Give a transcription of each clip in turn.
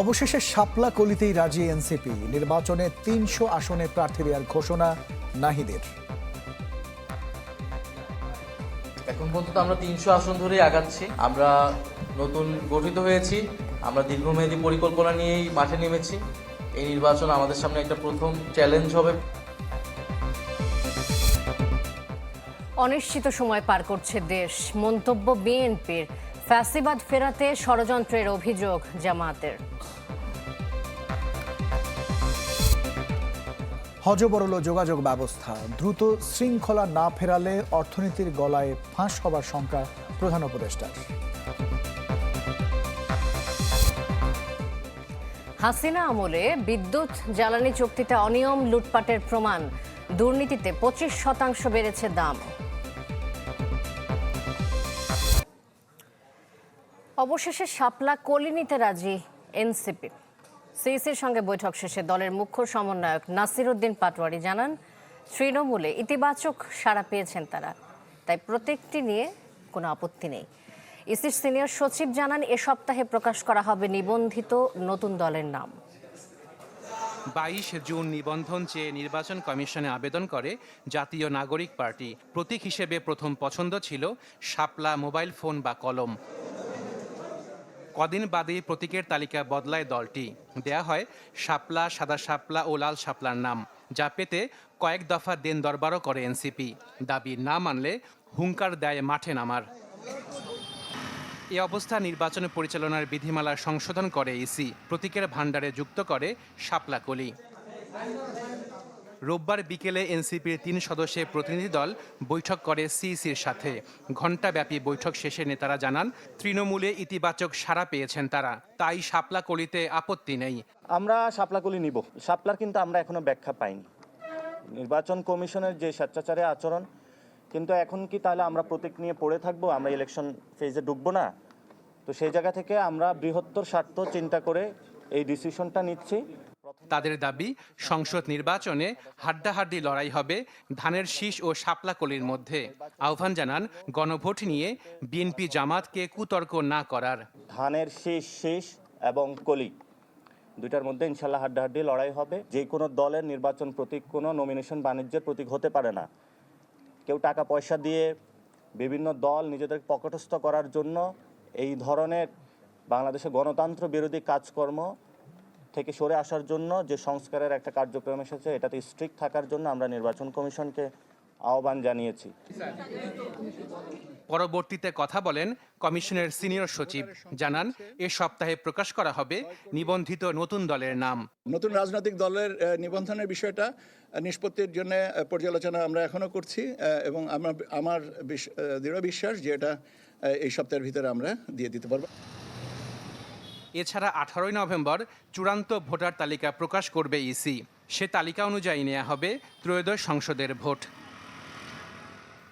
অবশেষে শাপলা কলিতেই রাজি এনসিপি। নির্বাচনে তিনশো আসনে প্রার্থী দেওয়ার ঘোষণা নাহিদের। এখন পর্যন্ত আমরা তিনশো আসন ধরেই আগাচ্ছি। আমরা নতুন গঠিত হয়েছি। আমরা দীর্ঘমেয়াদী পরিকল্পনা নিয়েই মাঠে নেমেছি। এই নির্বাচন আমাদের সামনে একটা প্রথম চ্যালেঞ্জ হবে। অনিশ্চিত সময় পার করছে দেশ। মন্তব্য বিএনপির। ফ্যাসিবাদ ফেরাতে ষড়যন্ত্রের অভিযোগ জামায়াতের হজবরল যোগাযোগ ব্যবস্থা। দ্রুত শৃঙ্খলা না ফেরালে অর্থনীতির গলায় ফাঁস হবার শঙ্কা প্রধান উপদেষ্টার। হাসিনা আমলে বিদ্যুৎ, জ্বালানি চুক্তিতে অনিয়ম, লুটপাটের প্রমাণ। দুর্নীতিতে পঁচিশ শতাংশ বেড়েছে দাম। অবশেষে শাপলা কলি নিতে রাজি এনসিপি। সিইসির সঙ্গে বৈঠক শেষে দলের মুখ্য সমন্বয়ক নাসির উদ্দিন পাটোয়ারি জানান, তৃণমূলে ইতিবাচক সাড়া পেয়েছেন তারা, তাই প্রত্যেকটি নিয়ে কোনো আপত্তি নেই। ইসির সিনিয়র সচিব জানান, এ সপ্তাহে প্রকাশ করা হবে নিবন্ধিত নতুন দলের নাম। বাইশ জুন নিবন্ধন চেয়ে নির্বাচন কমিশনে আবেদন করে জাতীয় নাগরিক পার্টি। প্রতীক হিসেবে প্রথম পছন্দ ছিল শাপলা মোবাইল ফোন বা কলম। কদিন বাদেই প্রতীকের তালিকা বদলায় দলটি। দেয়া হয় শাপলা, সাদা শাপলা ও লাল শাপলার নাম, যা পেতে কয়েক দফা দেন দরবারও করে এনসিপি। দাবি না মানলে হুঙ্কার দেয় মাঠে নামার। এ অবস্থা নির্বাচন পরিচালনার বিধিমালা সংশোধন করে ইসি, প্রতীকের ভাণ্ডারে যুক্ত করে শাপলা কলি। রোববার বিকেলে এনসিপির তিন সদস্যের প্রতিনিধি দল বৈঠক করে সিইসির সাথে। ঘণ্টাব্যাপী বৈঠক শেষে নেতারা জানান, তৃণমূলে ইতিবাচক সাড়া পেয়েছেন তারা। তাই শাপলা কলিতে আপত্তি নেই। আমরা শাপলাকলি নিব। শাপলার কিন্তু আমরা এখনও ব্যাখ্যা পাইনি। নির্বাচন কমিশনের যে স্বেচ্ছাচারে আচরণ, কিন্তু এখন কি তাহলে আমরা প্রতীক নিয়ে পড়ে থাকব? আমরা ইলেকশন ফেজে ঢুকবো না? তো সেই জায়গা থেকে আমরা বৃহত্তর স্বার্থ চিন্তা করে এই ডিসিশনটা নিচ্ছি। তাদের দাবি, সংসদ নির্বাচনে হাড্ডাহাড্ডি লড়াই হবে ধানের শীষ ও শাপলা কলির মধ্যে। আহ্বান জানান, গণভোট নিয়ে বিএনপি জামাতকে কুতর্ক না করার। ধানের শীষ শীষ এবং কলি, দুইটার মধ্যে ইনশাল্লাহ হাড্ডাহাড্ডি লড়াই হবে। যে কোনো দলের নির্বাচন প্রতীক, কোনো নমিনেশন বাণিজ্যের প্রতীক হতে পারে না। কেউ টাকা পয়সা দিয়ে বিভিন্ন দল নিজেদের পকেটস্থ করার জন্য এই ধরনের বাংলাদেশে গণতন্ত্র বিরোধী কাজকর্ম থেকে সরে আসার জন্য যে সংস্কারের একটা কার্যক্রম এসেছে এটাতে স্ট্রিক্ট থাকার জন্য আমরা নির্বাচন কমিশনকে আহ্বান জানিয়েছি। পরবর্তীতে কথা বলেন কমিশনের সিনিয়র সচিব। জানান এ সপ্তাহে প্রকাশ করা হবে নিবন্ধিত নতুন দলের নাম। নতুন রাজনৈতিক দলের নিবন্ধনের বিষয়টা নিষ্পত্তির জন্য পর্যালোচনা আমরা এখনও করছি এবং আমার আমার দৃঢ় বিশ্বাস যে এটা এই সপ্তাহের ভিতরে আমরা দিয়ে দিতে পারব। এছাড়া আঠারোই নভেম্বর চূড়ান্ত ভোটার তালিকা প্রকাশ করবে ইসি। সে তালিকা অনুযায়ী নেওয়া হবে ত্রয়োদশ সংসদের vote.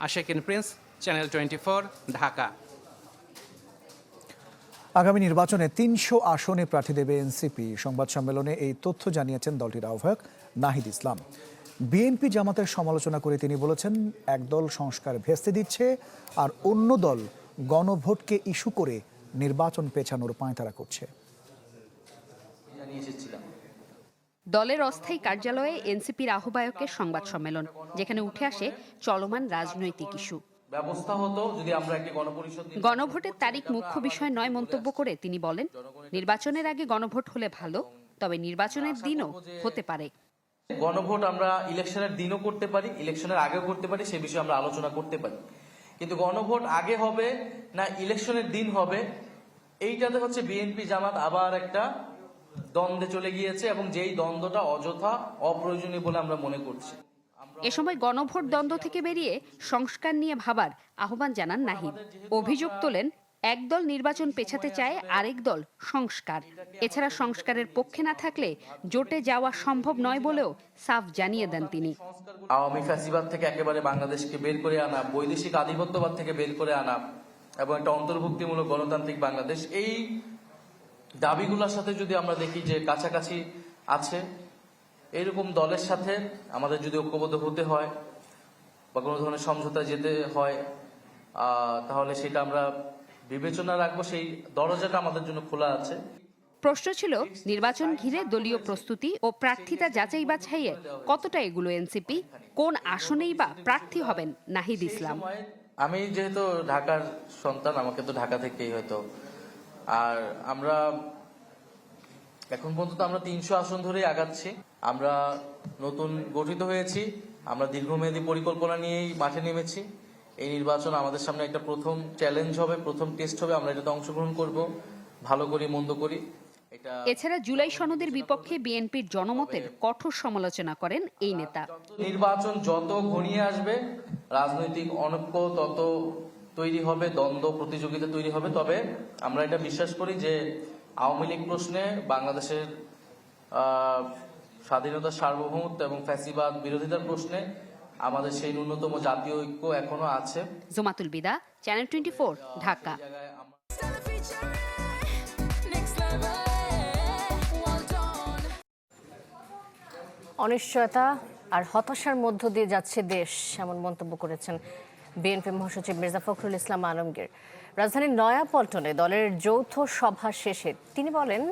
Ashekin Prince, channel twenty Dhaka. আগামী নির্বাচনে তিনশো আসনে প্রার্থী দেবে এনসিপি। সংবাদ সম্মেলনে এই তথ্য জানিয়েছেন দলটির আহ্বায়ক নাহিদ ইসলাম। বিএনপি জামাতের সমালোচনা করে তিনি বলেছেন, একদল সংস্কার ভেস্তে দিচ্ছে আর অন্য দল গণভোটকে ইস্যু করে নির্বাচন পেছানোর পাঁয়তারা করছে। দলের অস্থায়ী কার্যালয়ে এনসিপির আহ্বায়কের সংবাদ সম্মেলন যেখানে উঠে আসে চলমান রাজনৈতিক ইস্যু। ব্যবস্থা হতো যদি আমরা একটি গণপরিষদ গণভোটের তারিখ মুখ্য বিষয় নয় মন্তব্য করে তিনি বলেন নির্বাচনের আগে গণভোট হলে ভালো তবে নির্বাচনের দিনও হতে পারে। গণভোট আমরা ইলেকশনের দিনও করতে পারি ইলেকশনের আগেও করতে পারি সে বিষয়ে আমরা আলোচনা করতে পারি। কিন্তু গণভোট আগে হবে না ইলেকশনের দিন হবে? এইটাতে হচ্ছে বিএনপি জামাত আবার একটা দ্বন্দ্বে চলে গিয়েছে এবং যেই দ্বন্দ্বটা অযথা অপ্রয়োজনীয় বলে আমরা মনে করছি। এ সময় গণভোট দ্বন্দ্ব থেকে বেরিয়ে সংস্কার নিয়ে ভাবার আহ্বান জানান নাহিদ। অভিযোগ তোলেন একদল নির্বাচন পেছাতে চায় আরেক দল সংস্কার। এছাড়া সংস্কারের পক্ষে না থাকলে জোটে যাওয়া সম্ভব নয় বলেও সাফ জানিয়ে দেন তিনি। আওয়ামী ফ্যাসিবাদ থেকে একেবারে বাংলাদেশকে বের করে আনা, বৈদেশিক আধিপত্যবাদ থেকে বের করে আনা এবং একটা অন্তর্ভুক্তিমূলক গণতান্ত্রিক বাংলাদেশ, এই দাবিগুলোর সাথে যদি আমরা দেখি যে কাছাকাছি আছে এইরকম দলের সাথে আমাদের যদি ঐক্যবদ্ধ হতে হয় বা কোনো ধরনের সমঝোতা যেতে হয় তাহলে সেটা আমরা বিবেচনা রাখব সেই দরজাটা আমাদের জন্য খোলা আছে। প্রশ্ন ছিল নির্বাচন ঘিরে দলীয় প্রস্তুতি ও প্রার্থিতা যাচাই বাছাইয়ে কতটা এগুলো এনসিপি কোন আসনেই বা প্রার্থী হবেন নাহিদ ইসলাম? আমি যেহেতু ঢাকার সন্তান আমাকে তো ঢাকা থেকেই হয়তো। আর আমরা এখন পর্যন্ত আমরা তিনশো আসন ধরেই আগাচ্ছি। আমরা নতুন গঠিত হয়েছি আমরা দীর্ঘমেয়াদী পরিকল্পনা নিয়েই মাঠে নেমেছি। এই নির্বাচন আমাদের সামনে একটা প্রথম চ্যালেঞ্জ হবে প্রথম টেস্ট হবে। আমরা এটাতে অংশগ্রহণ করব। ভালো করি মন্দ করি এছাড়া জুলাই সনদের বিপক্ষে বিএনপির জনমতের কঠোর সমালোচনা করেন এই নেতা। নির্বাচন যত ঘনিয়ে আসবে রাজনৈতিক অনৈক্য তত তৈরি হবে দ্বন্দ্ব প্রতিযোগিতা তৈরি হবে। তবে আমরা এটা বিশ্বাস করি যে আওয়ামী লীগ প্রশ্নে বাংলাদেশের আহ, স্বাধীনতা সার্বভৌমত্ব এবং ফ্যাসিবাদ বিরোধিতার প্রশ্নে আমাদের সেই ন্যূনতম জাতীয় ঐক্য এখনও আছে। Jomatul Bida channel twenty Dhaka. well done. অনিশ্চয়তা আর হতাশার মধ্য দিয়ে যাচ্ছে দেশ এমন মন্তব্য করেছেন বিএনপি মহাসচিব মির্জা ফখরুল ইসলাম আলমগীর। রাজধানীর নয়াপল্টনে দলের যৌথ সভা শেষে তিনি বলেন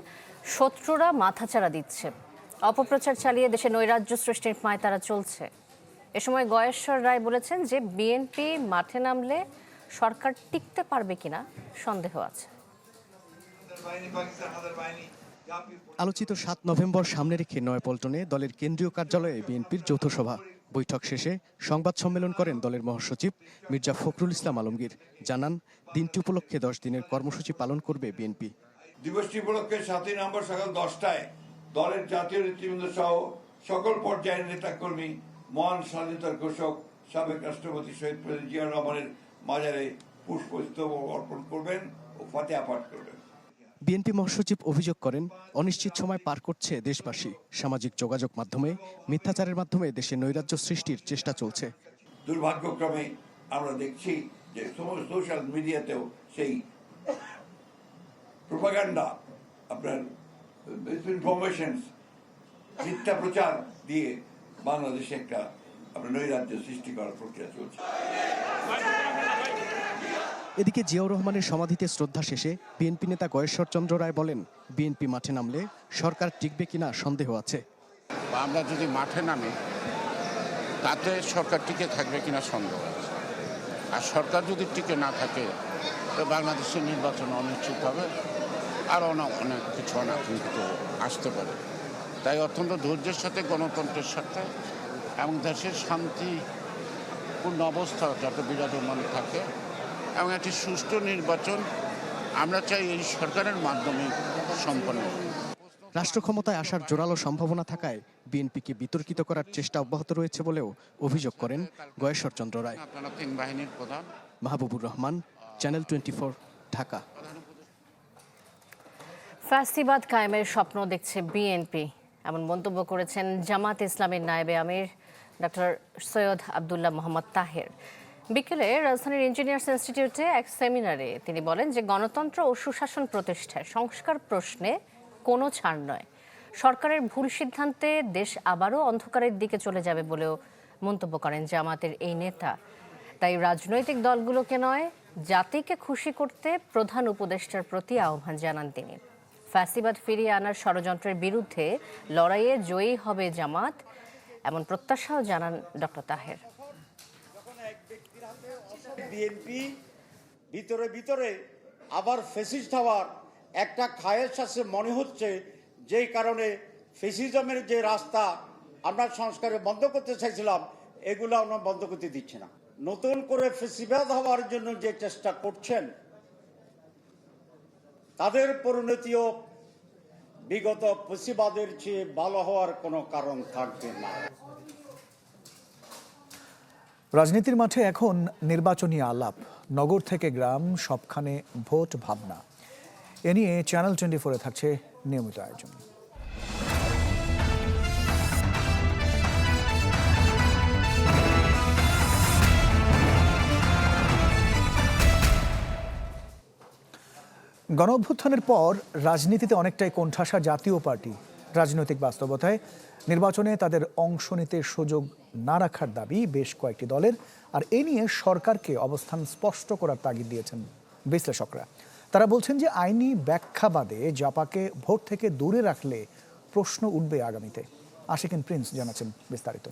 শত্রুরা মাথাচাড়া দিচ্ছে। অপপ্রচার চালিয়ে দেশে নৈরাজ্য সৃষ্টির পায়তারা চলছে। এ সময় গয়েশ্বর রায় বলেছেন যে বিএনপি মাঠে নামলে সরকার টিকতে পারবে কিনা সন্দেহ আছে। আলোচিত সাত নভেম্বর সামনে রেখে নয়াপল্টনে দলের কেন্দ্রীয় কার্যালয়ে বিএনপির যৌথ সভা। বৈঠক শেষে সংবাদ সম্মেলন করেন দলের মহাসচিব মির্জা ফখরুল ইসলাম আলমগীর। জানান দিনটি উপলক্ষে দশ দিনের কর্মসূচি পালন করবে বিএনপি দিবসটি উপলক্ষে সাতই নভেম্বর সকাল দশটায় দলের জাতীয় নেতৃবৃন্দ সহ সকল পর্যায়ের নেতাকর্মী মহান স্বাধীনতার ঘোষক সাবেক রাষ্ট্রপতি শহীদ প্রেসিডেন্ট জিয়া রহমানের মাজারে পুষ্পস্তবক অর্পণ করবেন ও ফাতেহা পাঠ করবেন। বিএনপি মহাসচিব অভিযোগ করেন অনিশ্চিত সময় পার করছে দেশবাসী। সামাজিক যোগাযোগ মাধ্যমে মিথ্যাচারের মাধ্যমে দেশে নৈরাজ্য সৃষ্টির চেষ্টা চলছে। দুর্ভাগ্যক্রমে আমরা দেখছি যে সমস্ত সোশ্যাল মিডিয়াতেও সেই প্রোপাগান্ডা আপনার ইনফরমেশন মিথ্যা প্রচার দিয়ে বাংলাদেশে একটা আপনার নৈরাজ্য সৃষ্টি করার প্রক্রিয়া চলছে। এদিকে জিয়াউর রহমানের সমাধিতে শ্রদ্ধা শেষে বিএনপি নেতা গয়েশ্বর চন্দ্র রায় বলেন বিএনপি মাঠে নামলে সরকার টিকবে কিনা সন্দেহ আছে। বা আমরা যদি মাঠে নামি তাতে সরকার টিকে থাকবে কিনা সন্দেহ আছে। আর সরকার যদি টিকে না থাকে তো বাংলাদেশের নির্বাচন অনিশ্চিত হবে আর অনেক কিছু অনাকাঙ্ক্ষিত আসতে পারে। তাই অত্যন্ত ধৈর্যের সাথে গণতন্ত্রের সাথে এবং দেশের শান্তিপূর্ণ অবস্থা যাতে বিরাজমান থাকে এবং একটি সুষ্ঠু নির্বাচন আমরা চাই এই সরকারের মাধ্যমে সম্পন্ন হোক। রাষ্ট্র ক্ষমতায় আসার জোরালো সম্ভাবনা থাকায় বিএনপিকে বিতর্কিত করার চেষ্টা অব্যাহত রয়েছে বলেও অভিযোগ করেন গয়েশ্বর চন্দ্র রায় বাহিনীর প্রধান। Mahbubur Rahman channel twenty Dhaka. ফ্যাসিবাদ কায়েমের স্বপ্ন দেখছে বিএনপি। এমন মন্তব্য করেছেন জামাত ইসলামের নায়েবে আমির ডক্টর সৈয়দ আবদুল্লাহ মোহাম্মদ তাহের। বিকেলে রাজধানীর ইঞ্জিনিয়ার্স ইনস্টিটিউটে এক সেমিনারে তিনি বলেন যে গণতন্ত্র ও সুশাসন প্রতিষ্ঠায় সংস্কার প্রশ্নে কোনো ছাড় নয়। সরকারের ভুল সিদ্ধান্তে দেশ আবারও অন্ধকারের দিকে চলে যাবে বলেও মন্তব্য করেন জামাতের এই নেতা। তাই রাজনৈতিক দলগুলোকে নয়, জাতিকে খুশি করতে প্রধান উপদেষ্টার প্রতি আহ্বান জানান তিনি। ফ্যাসিবাদ ফিরিয়ে আনার ষড়যন্ত্রের বিরুদ্ধে লড়াইয়ে জয়ী হবে জামাত, এমন প্রত্যাশাও জানান ডক্টর তাহের। বিএনপি, ভিতরে ভিতরে আবার ফেসিস্ট হওয়ার একটা খায়েশ আছে মনে হচ্ছে, যেই কারণে ফেসিজমের যে রাস্তা আমরা সংস্কারে বন্ধ করতে চাইছিলাম এগুলো আমরা বন্ধ করতে দিচ্ছে না। নতুন করে ফেসিবাদ হওয়ার জন্য যে চেষ্টা করছেন তাদের পরিণতিও বিগত ফেসিবাদের চেয়ে ভালো হওয়ার কোনো কারণ থাকবে না। রাজনীতির মাঠে এখন নির্বাচনী আলাপ। নগর থেকে গ্রাম, সবখানে ভোট ভাবনা। এ নিয়ে চ্যানেল টোয়েন্টি ফোরে থাকছে নিয়মিত আয়োজন। গণ অভ্যুত্থানের পর রাজনীতিতে অনেকটাই কোণঠাসা জাতীয় পার্টি রাজনৈতিক বাস্তবতায়। নির্বাচনে তাদের অংশ নিতে সুযোগ না রাখার দাবি বেশ কয়েকটি দলের, আর এ নিয়ে সরকারকে অবস্থান স্পষ্ট করার তাগিদ দিয়েছেন বিশ্লেষকরা। তারা বলছেন যে আইনি ব্যাখ্যা বাদে জাপাকে ভোট থেকে দূরে রাখলে প্রশ্ন উঠবে আগামীতে। আশিকিন প্রিন্স জানাচ্ছেন বিস্তারিত।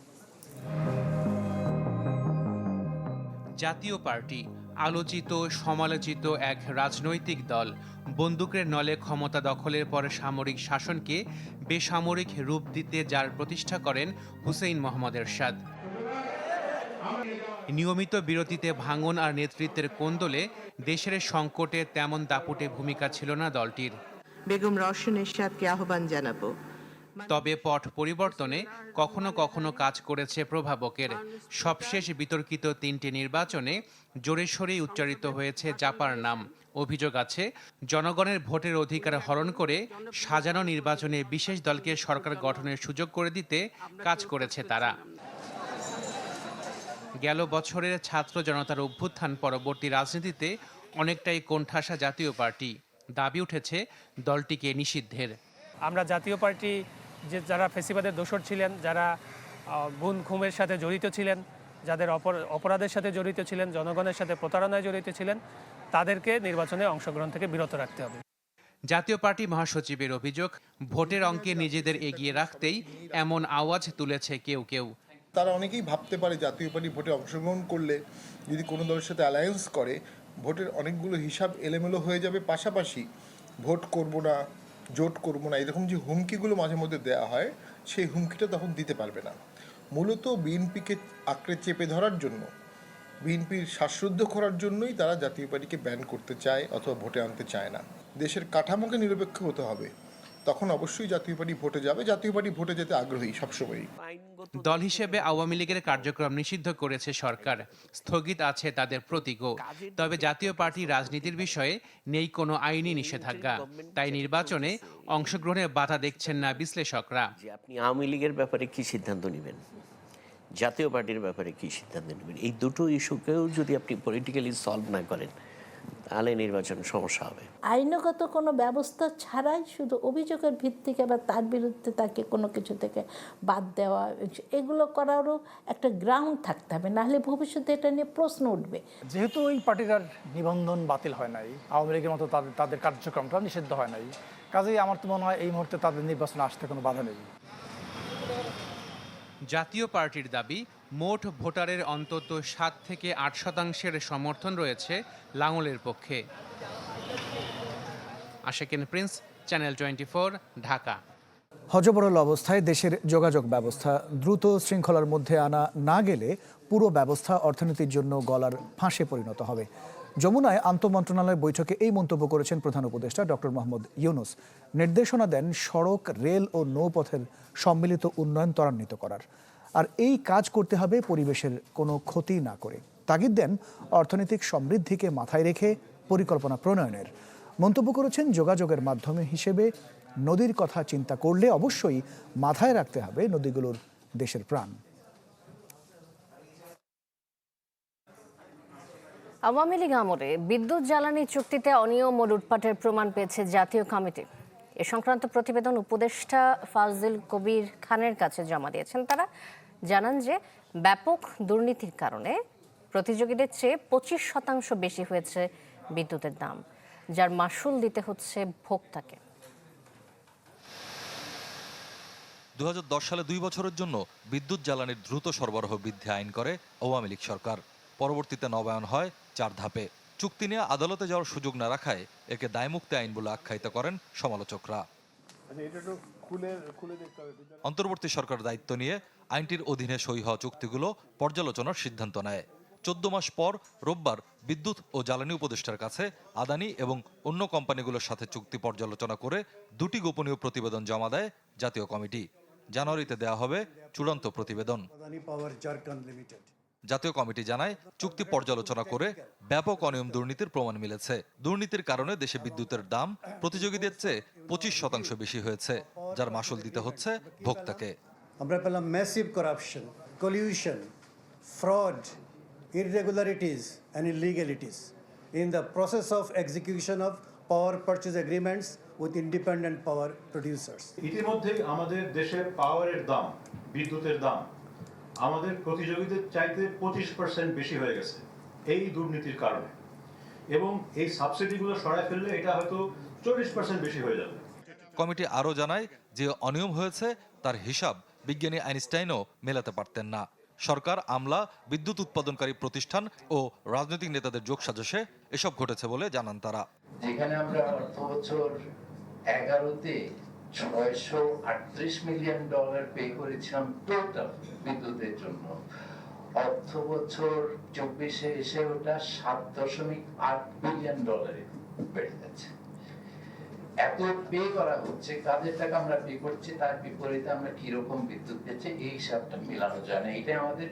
জাতীয় পার্টি আলোচিত, সমালোচিত এক রাজনৈতিক দল। বন্দুকের নলে ক্ষমতা দখলের পর সামরিক শাসনকে বেসামরিক রূপ দিতে যার প্রতিষ্ঠা করেন হুসেইন মোহাম্মদ এরশাদ। নিয়মিত বিরতিতে ভাঙন আর নেতৃত্বের কোন্দলে দেশের সংকটে তেমন দাপুটে ভূমিকা ছিল না দলটির। বেগম রওশন এরশাদকে আহ্বান জানাব। তবে পট পরিবর্তনে কখনো কখনো কাজ করেছে প্রভাবকের। সবশেষ বিতর্কিত তিনটি নির্বাচনে জোরে উচ্চারিত হয়েছে জাপার নাম। অভিযোগ আছে, জনগণের ভোটের অধিকার হরণ করে সাজানো নির্বাচনে বিশেষ দলকে সরকার গঠনের সুযোগ করে দিতে কাজ করেছে তারা। গেল বছরের ছাত্র জনতার অভ্যুত্থান পরবর্তী রাজনীতিতে অনেকটাই কোণঠাসা জাতীয় পার্টি। দাবি উঠেছে, দলটিকে নিষিদ্ধের। আমরা জাতীয় পার্টি যে যারা ফেসিবাদের দোষর ছিলেন যারা গুণ খুমের সাথে জড়িত ছিলেন যাদের অপর- অপরাধের সাথে জড়িত ছিলেন জনগণের সাথে প্রতারণায় জড়িত ছিলেন তাদেরকে নির্বাচনে অংশগ্রহণ থেকে বিরত রাখতে হবে। জাতীয় পার্টি মহাসচিবের অভিযোগ ভোটের অঙ্কে নিজেদের এগিয়ে রাখতেই এমন আওয়াজ তুলেছে কেউ কেউ। তারা অনেকেই ভাবতে পারে জাতীয় পার্টি ভোটে অংশগ্রহণ করলে যদি কোনো দলের সাথে অ্যালায়েন্স করে ভোটের অনেকগুলো হিসাব এলোমেলো হয়ে যাবে। পাশাপাশি ভোট করব না জোট করব না। এরকম যে হুমকিগুলো মাঝে মধ্যে দেওয়া হয়, সেই হুমকিটা তখন দিতে পারবে না। মূলত বিএনপিকে আঁকড়ে চেপে ধরার জন্য, বিএনপির শ্বাসরুদ্ধ করার জন্যই তারা জাতীয় পার্টিকে ব্যান করতে চায় অথবা ভোটে আনতে চায় না। দেশের কাঠামোকে নিরপেক্ষ হতে হবে। তখন অবশ্যই জাতীয় পার্টি ভোটে যাবে। জাতীয় পার্টি ভোটে যেতে আগ্রহী সবসময়ই। দল হিসেবে আওয়ামী লীগের কার্যক্রম নিষিদ্ধ করেছে সরকার। স্থগিত আছে তাদের প্রতীকও। তবে জাতীয় পার্টি রাজনীতির বিষয়ে নেই কোনো আইনি নিষেধাজ্ঞা। তাই নির্বাচনে অংশগ্রহণে বাধা দেখছেন না বিশ্লেষকরা। আপনি আওয়ামী লীগের ব্যাপারে কি সিদ্ধান্ত নেবেন? জাতীয় পার্টির ব্যাপারে কি সিদ্ধান্ত নেবেন? এই দুটো ইস্যুকেও যদি আপনি পলিটিক্যালি সলভ না করেন তাহলে নির্বাচন সমস্যা হবে। আইনগত কোনো ব্যবস্থা ছাড়াই শুধু অভিযোগের ভিত্তিকে বা তার বিরুদ্ধে তাকে কোনো কিছু থেকে বাদ দেওয়া এগুলো করারও একটা গ্রাউন্ড থাকতে হবে। নাহলে ভবিষ্যতে এটা নিয়ে প্রশ্ন উঠবে। যেহেতু ওই পার্টির আর নিবন্ধন বাতিল হয় নাই আওয়ামী লীগের মতো তাদের তাদের কার্যক্রমটা নিষিদ্ধ হয় নাই কাজেই আমার তো মনে হয় এই মুহূর্তে তাদের নির্বাচনে আসতে কোনো বাধা নেই। জাতীয় পার্টির দাবি মোট ভোটারের অন্তত সাত থেকে আট শতাংশের সমর্থন রয়েছে লাঙলের পক্ষে। Ashekin Prince, channel twenty four, Dhaka. হজবরল অবস্থায় দেশের যোগাযোগ ব্যবস্থা দ্রুত শৃঙ্খলার মধ্যে আনা না গেলে পুরো ব্যবস্থা অর্থনীতির জন্য গলার ফাঁসে পরিণত হবে। যমুনায় আন্তঃমন্ত্রণালয় বৈঠকে এই মন্তব্য করেছেন প্রধান উপদেষ্টা ডক্টর মোহাম্মদ ইউনুস। নির্দেশনা দেন সড়ক, রেল ও নৌপথের সম্মিলিত উন্নয়ন ত্বরান্বিত করার। আর এই কাজ করতে হবে পরিবেশের কোনো ক্ষতি না করে। তাগিদ দেন অর্থনৈতিক সমৃদ্ধিকে মাথায় রেখে পরিকল্পনা প্রণয়নের। মন্তব্য করেছেন যোগাযোগের মাধ্যমে হিসেবে নদীর কথা চিন্তা করলে অবশ্যই মাথায় রাখতে হবে নদীগুলোর দেশের প্রাণ। আওয়ামী লীগ আমলে বিদ্যুৎ জ্বালানি চুক্তিতে অনিয়ম ও লুটপাটের প্রমাণ পেয়েছে জাতীয় কমিটি। এ সংক্রান্ত প্রতিবেদন উপদেষ্টা ফাজল কবির খানের কাছে জমা দিয়েছেন তারা। জানান যে ব্যাপক দুর্নীতির কারণে প্রতিযোগীদের চেয়ে পঁচিশ শতাংশ বেশি হয়েছে বিদ্যুতের দাম যার মাসুল দিতে হচ্ছে ভোক্তাকে। দুই হাজার দশ সালে দুই বছরের জন্য বিদ্যুৎ জ্বালানির দ্রুত সরবরাহ বৃদ্ধি আইন করে আওয়ামী লীগ সরকার। পরবর্তীতে নবায়ন হয় চার ধাপে। চুক্তি নিয়ে আদালতে যাওয়ার সুযোগ না রাখায় একে দায়মুক্তি আইন বলে আখ্যায়িত করেন সমালোচকরা। অন্তর্বর্তী সরকার দায়িত্ব নিয়ে আইনটির অধীনে সই হওয়া চুক্তিগুলো পর্যালোচনার সিদ্ধান্ত নেয়। চোদ্দ মাস পর রোববার বিদ্যুৎ ও জ্বালানি উপদেষ্টার কাছে আদানি এবং অন্য কোম্পানিগুলোর সাথে চুক্তি পর্যালোচনা করে দুটি গোপনীয় প্রতিবেদন জমা দেয় জাতীয় কমিটি। জানুয়ারিতে দেওয়া হবে চূড়ান্ত প্রতিবেদন। জাতীয় কমিটি জানায় চুক্তি পর্যালোচনা করে ব্যাপক অনিয়ম দুর্নীতির প্রমাণ মিলেছে। দুর্নীতির কারণে দেশে বিদ্যুতের দাম প্রতিযোগীদের চেয়ে পঁচিশ শতাংশ বেশি হয়েছে যার মাসুল দিতে হচ্ছে ভোক্তাকে। আমরা পেলাম massive corruption collusion fraud irregularities and illegalities. In the process of execution of power purchase agreements with independent power producers. ইতিমধ্যেই আমাদের দেশের পাওয়ারের দাম বিদ্যুতের দাম আমাদের প্রতিযোগীদের চাইতে পঁচিশ পার্সেন্ট বেশি হয়ে গেছে এই দুর্নীতির কারণে। এবং এই সাবসিডিগুলো সরায় ফেললে এটা হয়তো চল্লিশ পার্সেন্ট বেশি হয়ে যাবে। কমিটি আরও জানায় যে অনিয়ম হয়েছে তার হিসাব বিজ্ঞানী আইনস্টাইনও মেলাতে পারতেন না। সরকার, আমলা, বিদ্যুৎ উৎপাদনকারী প্রতিষ্ঠান ও রাজনৈতিক নেতাদের যোগসাজশে এসব ঘটেছে বলে জানান তারা। যেখানে আমরা অর্থ বছর এগারোতে ছয়শো আটত্রিশ মিলিয়ন ডলার পে করেছিলাম টোটাল বিদ্যুতের জন্য। অর্থ বছর চব্বিশে এসে ওটা সাত দশমিক আট বিলিয়ন ডলারে বেড়ে যাচ্ছে। এত পে করা হচ্ছে কাজের টাকা আমরা পে করছি তার বিপরীতে আমরা কীরকম বিদ্যুৎ পেয়েছি এই হিসাবটা মেলানো যায় না। এটাই আমাদের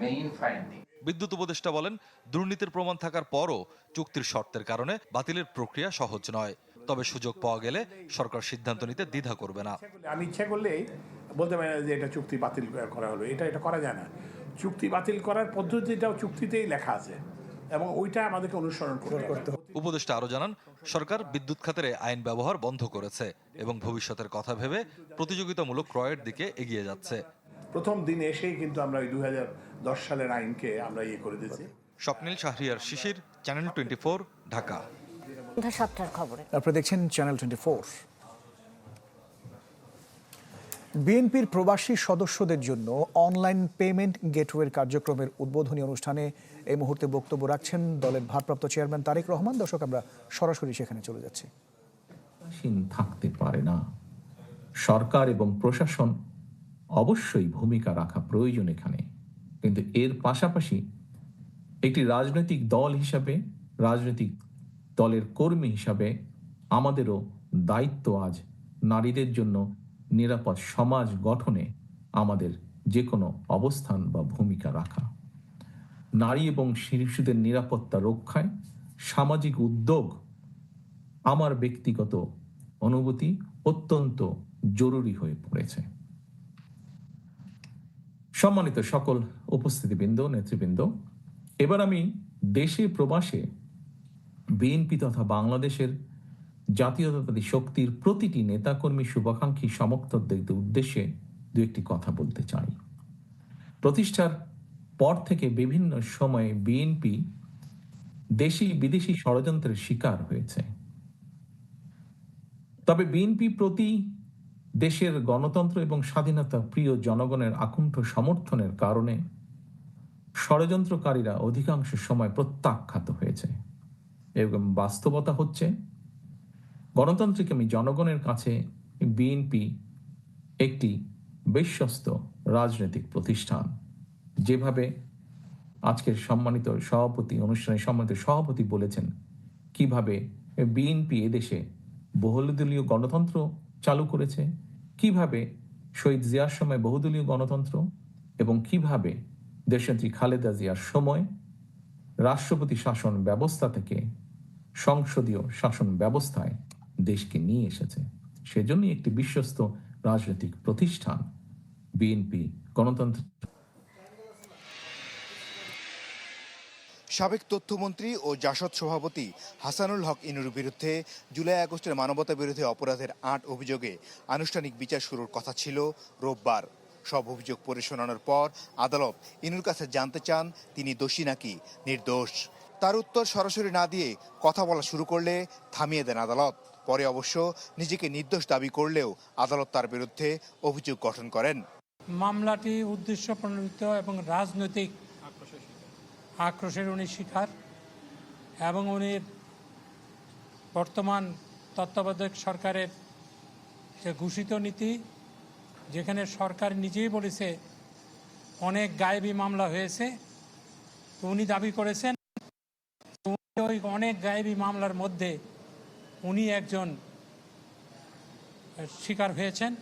মেইন ফাইন্ডিং বিদ্যুৎ উপদেষ্টা বলেন দুর্নীতির প্রমাণ থাকার পরও চুক্তির শর্তের কারণে বাতিলের প্রক্রিয়া সহজ নয়। তবে সুযোগ পাওয়া গেলে সরকার সিদ্ধান্ত নিতে দ্বিধা করবে না। আমি ইচ্ছা করলেই বলতে পারি না যে এটা চুক্তি বাতিল করা হলো এটা এটা করা যায় না। চুক্তি বাতিল করার পদ্ধতিটাও চুক্তিতেই লেখা আছে। এবং ওইটা আমাদেরকে অনুসরণ করতে হবে। উপদেষ্টা আরও জানান সরকার বিদ্যুৎ খাতের আইন ব্যবহার বন্ধ করেছে এবং ভবিষ্যতের কথা ভেবে প্রতিযোগিতামূলক ক্রয়ের দিকে এগিয়ে যাচ্ছে। প্রথম দিন এসেই কিন্তু আমরা ওই দু সালের আইনকে আমরা ইয়ে করে দিয়েছি। Swapnil Shahriar Shishir channel twenty Dhaka. সন্ধ্যা সাতটার খবরে। আপনারা দেখছেন চ্যানেল টোয়েন্টি বিএনপির প্রবাসী সদস্যদের জন্য অনলাইন পেমেন্ট গেটওয়ের কার্যক্রমের উদ্বোধনী অনুষ্ঠানে এই মুহূর্তে বক্তব্য রাখছেন দলের ভারপ্রাপ্ত চেয়ারম্যান তারেক রহমান। দর্শক, আমরা সরাসরি সেখানে চলে যাচ্ছি। থাকতে পারে না। সরকার এবং প্রশাসন অবশ্যই ভূমিকা রাখা প্রয়োজন এখানে। কিন্তু এর পাশাপাশি একটি রাজনৈতিক দল হিসাবে, রাজনৈতিক দলের কর্মী হিসাবে আমাদেরও দায়িত্ব আজ নারীদের জন্য নিরাপদ সমাজ গঠনে আমাদের যে কোনো অবস্থান বা ভূমিকা রাখা। নারী এবং শিশুদের নিরাপত্তা রক্ষায় সামাজিক উদ্যোগ আমার ব্যক্তিগত অনুভূতি অত্যন্ত জরুরি হয়ে পড়েছে। সম্মানিত সকল উপস্থিতিবৃন্দ, নেতৃবৃন্দ, এবার আমি দেশে প্রবাসে বিএনপি তথা বাংলাদেশের জাতীয়তাবাদী শক্তির প্রতিটি নেতাকর্মী শুভাকাঙ্ক্ষী সমর্থকদের উদ্দেশ্যে দু একটি কথা বলতে চাই। প্রতিষ্ঠার পর থেকে বিভিন্ন সময়ে বিএনপি দেশি বিদেশি ষড়যন্ত্রের শিকার হয়েছে। তবে বিএনপি প্রতি দেশের গণতন্ত্র এবং স্বাধীনতা প্রিয় জনগণের আকুণ্ঠ সমর্থনের কারণে ষড়যন্ত্রকারীরা অধিকাংশ সময় প্রত্যাখ্যাত হয়েছে। এবং বাস্তবতা হচ্ছে, গণতান্ত্রিক আমি জনগণের কাছে বিএনপি একটি বিশ্বস্ত রাজনৈতিক প্রতিষ্ঠান। যেভাবে আজকের সম্মানিত সভাপতি, অনুষ্ঠানে সম্মানিত সভাপতি বলেছেন, কীভাবে বিএনপি এদেশে বহুদলীয় গণতন্ত্র চালু করেছে, কীভাবে শহীদ জিয়ার সময় বহুদলীয় গণতন্ত্র এবং কীভাবে দেশনেত্রী খালেদা জিয়ার সময় রাষ্ট্রপতি শাসন ব্যবস্থা থেকে সংসদীয় শাসন ব্যবস্থায় দেশকে নিয়ে এসেছে। সেজন্যই একটি বিশ্বস্ত রাজনৈতিক প্রতিষ্ঠান বিএনপি গণতন্ত্র সাবেক তথ্যমন্ত্রী ও জাসদ সভাপতি হাসানুল হক ইনুর বিরুদ্ধে জুলাই আগস্টের মানবতা বিরোধী অপরাধের আট অভিযোগে আনুষ্ঠানিক বিচার শুরুর কথা ছিল রোববার। সব অভিযোগ পড়ে শোনানোর পর আদালত ইনুর কাছে জানতে চান তিনি দোষী নাকি নির্দোষ। তার উত্তর সরাসরি না দিয়ে কথা বলা শুরু করলে থামিয়ে দেন আদালত। পরে অবশ্য নিজেকে নির্দোষ দাবি করলেও আদালত তার বিরুদ্ধে অভিযোগ গঠন করেন। মামলাটি উদ্দেশ্য প্রণোদিত এবং রাজনৈতিক আক্রোশের উনি শিকার এবং উনি বর্তমান তত্ত্বাবধায়ক সরকারের যে ঘোষিত নীতি, যেখানে সরকার নিজেই বলেছে অনেক গায়েবী মামলা হয়েছে উনি দাবি করেছেন উনি ওই অনেক গায়েবী মামলার মধ্যে উনি একজন শিকার হয়েছেন,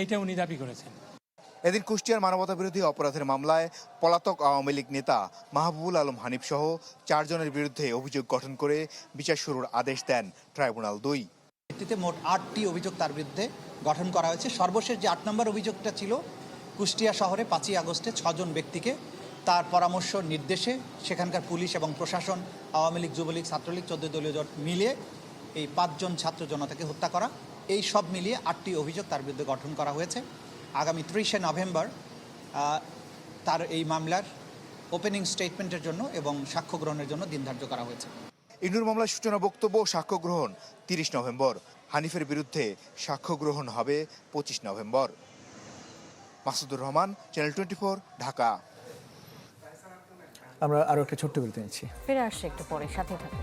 এইটা উনি দাবি করেছেন। এদিন কুষ্টিয়ার মানবতা বিরোধী অপরাধের মামলায় পলাতক আওয়ামী লীগ নেতা মাহবুবুল আলম হানিফ সহ চারজনের বিরুদ্ধে অভিযোগ গঠন করে বিচার শুরুর আদেশ দেন ট্রাইব্যুনাল দুই। ভিত্তিতে মোট আটটি অভিযোগ তার বিরুদ্ধে গঠন করা হয়েছে। সর্বশেষ যে আট নম্বর অভিযোগটা ছিল, কুষ্টিয়া শহরে পাঁচই আগস্টে ছজন ব্যক্তিকে তার পরামর্শ, নির্দেশে সেখানকার পুলিশ এবং প্রশাসন, আওয়ামী লীগ, যুবলীগ, ছাত্রলীগ, চোদ্দ দলীয় জোট মিলিয়ে এই পাঁচজন ছাত্র জনতাকে হত্যা করা, এই সব মিলিয়ে আটটি অভিযোগ তার বিরুদ্ধে গঠন করা হয়েছে। আগামী ত্রিশে নভেম্বর তার এই মামলার ওপেনিং স্টেটমেন্টের জন্য এবং সাক্ষ্য গ্রহণের জন্য দিন ধার্য করা হয়েছে। ইনুর মামলার সূচনা বক্তব্য সাক্ষ্য গ্রহণ তিরিশ নভেম্বর। হানিফের বিরুদ্ধে সাক্ষ্য গ্রহণ হবে পঁচিশ November. Masudur Rahman channel twenty four Dhaka. আমরা আরও একটা ছোট্ট বিরতি নিচ্ছি। ফিরে আসছে একটু পরে সাথে থাকুন।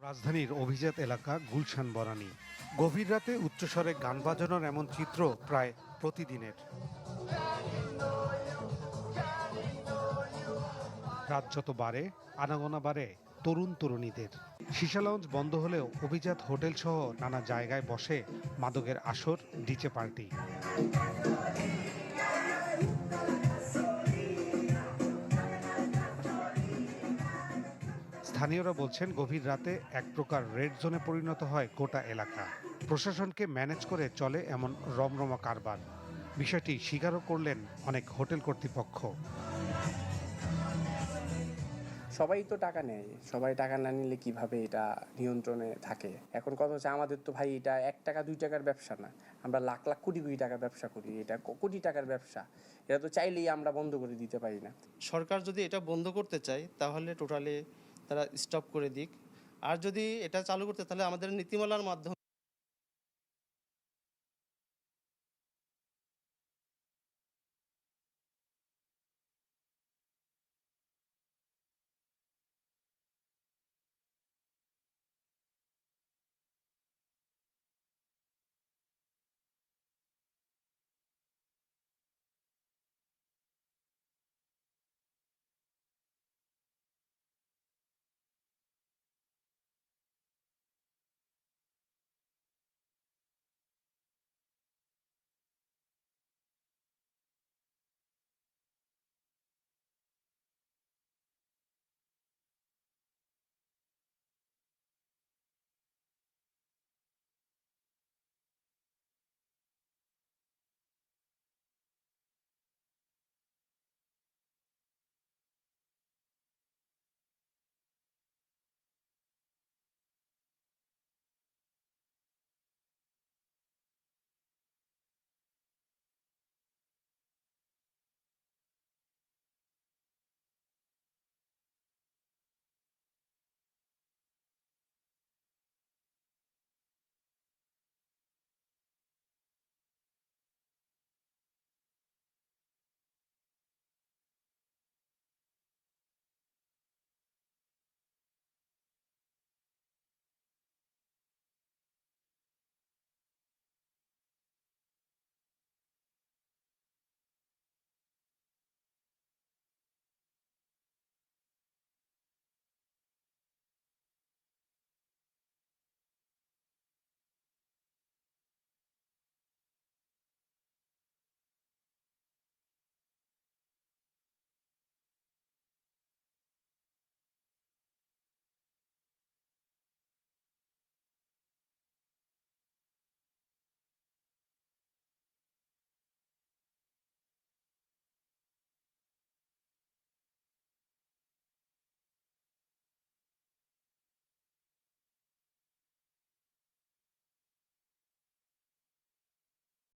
রাজধানীর অভিজাত এলাকা গুলশান বনানী। গভীর রাতে উচ্চস্বরে গান বাজানোর এমন চিত্র প্রায় প্রতিদিনের। রাত যত বাড়ে, আনাগোনা বাড়ে তরুণ তরুণীদের। সীসা লাউঞ্জ বন্ধ হলেও অভিজাত হোটেল সহ নানা জায়গায় বসে মাদকের আসর, ডিজে পার্টি। স্থানীয়রা বলছেন গভীর রাতে এক প্রকার রেড জোনে পরিণত হয় গোটা এলাকা। প্রশাসনকে ম্যানেজ করে চলে এমন রমরমা কারবার। বিষয়টি স্বীকারও করলেন অনেক হোটেল কর্তৃপক্ষ। সবাই তো টাকা নেয়। সবাই টাকা না নিলে কীভাবে এটা নিয়ন্ত্রণে থাকে? এখন কথা হচ্ছে আমাদের তো ভাই এটা এক টাকা দুই টাকার ব্যবসা না। আমরা লাখ লাখ কোটি কোটি টাকার ব্যবসা করি। এটা ক- কোটি টাকার ব্যবসা। এটা তো চাইলেই আমরা বন্ধ করে দিতে পারি না। সরকার যদি এটা বন্ধ করতে চায় তাহলে টোটালি তারা স্টপ করে দিক। আর যদি এটা চালু করতে তাহলে আমাদের নীতিমালার মাধ্যমে